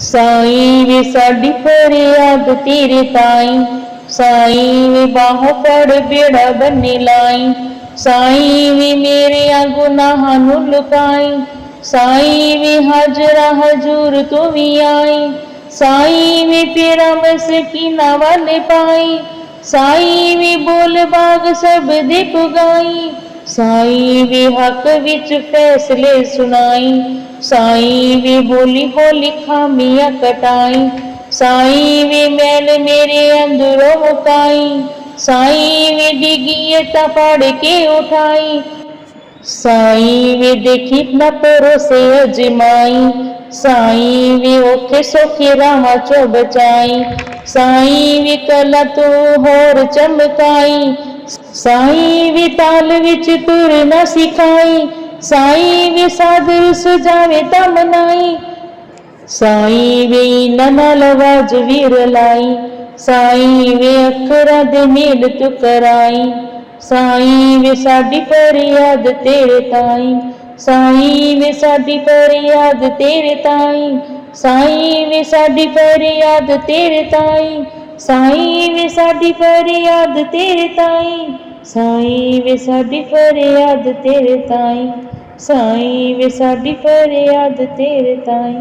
साई वे साडी फरियाद तेरे ताई। साई वे बाह फड़ बेड़ा बने लाई। साई वे मेरे गुनाहां नु लुकाई। साई वे हाजरा हजूर तू भी आई। साई वे तेरा मसकीना वाले पाई। साई वे बोल बाग सब दे पुगाई साई भी हक विच फैसले सुनाई। साई भी बोली बोली खामियाँ कटाई। साई भी मैल मेरे अंदरों मुकाई। साई भी डिगी तपाड़ के उठाई। साई भी देखी न परोसे अजमाई। साई भी ओखे सोखे राह चो बचाई। साई भी कला तू होर चमकाई। ਸਾਈਂ ਵੀ ਤਾਲ ਵਿੱਚ ਤੁਰ ਨਾ ਸਿਖਾਈ, ਸਾਈਂ ਵੀ ਸਾਦਰ ਸੁਜਾਵੇ ਤਾਂ ਮਨਾਈ। ਸਾਈਂ ਵੇ ਨਨਾ ਵੀਰ ਲਾਈ, ਸਾਈਂ ਵੇ ਅੱਖਰਾਂ ਦੇ ਮੇਲ ਤੂੰ ਕਰਾਈ। ਸਾਈਂ ਵੇ ਸਾਡੀ ਫਰਿਆਦ ਤੇਰੇ ਤਾਈ, ਸਾਈਂ ਵੇ ਸਾਡੀ ਫਰਿਆਦ ਤੇਰੇ ਤਾਈ, ਸਾਈਂ ਵੇ ਸਾਡੀ ਫਰਿਆਦ ਤੇਰੇ ਤਾਈ। ਸਾਈਂ ਵੇ ਸਾਡੀ ਫਰਿਆਦ ਤੇਰੇ ਤਾਈ, ਸਾਈਂ ਵੇ ਸਾਡੀ ਫਰਿਆਦ ਤੇਰੇ ਤਾਈ, ਸਾਈਂ ਵੇ ਸਾਡੀ ਫਰਿਆਦ ਤੇਰੇ ਤਾਈ।